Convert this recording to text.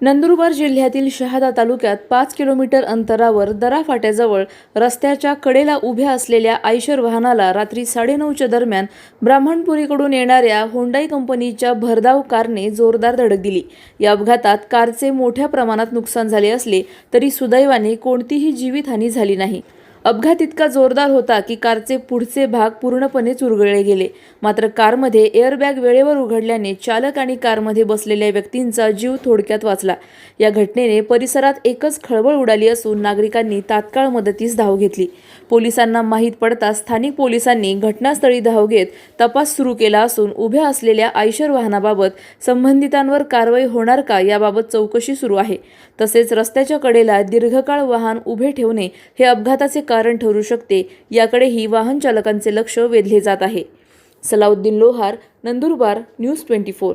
नंदुरबार जिल्ह्यातील शहादा तालुक्यात पाच किलोमीटर अंतरावर दरा फाट्याजवळ रस्त्याच्या कडेला उभ्या असलेल्या आयशर वाहनाला रात्री साडेनऊच्या दरम्यान ब्राह्मणपुरीकडून येणाऱ्या होंडाई कंपनीच्या भरधाव कारने जोरदार धडक दिली. या अपघातात कारचे मोठ्या प्रमाणात नुकसान झाले असले तरी सुदैवाने कोणतीही जीवितहानी झाली नाही. अपघात इतका जोरदार होता की कारचे पुढचे भाग पूर्णपणे चुरगळले गेले. मात्र कारमध्ये एअरबॅग वेळेवर उघडल्याने चालक आणि कारमध्ये बसलेल्या व्यक्तींचा जीव थोडक्यात वाचला. या घटनेने परिसरात एकच खळबळ उडाली असून नागरिकांनी तात्काळ मदतीस धाव घेतली. पोलिसांना माहीत पडताच स्थानिक पोलिसांनी घटनास्थळी धाव घेत तपास सुरू केला असून उभ्या असलेल्या आयशर वाहनाबाबत संबंधितांवर कारवाई होणार का याबाबत चौकशी सुरू आहे. तसेच रस्त्याच्या कडेला दीर्घकाळ वाहन उभे ठेवणे हे अपघाताचे कारण ठरू शकते याकडेही वाहन चालकांचे लक्ष वेधले जात आहे. Salauddin Lohar Nandurbar news twenty four.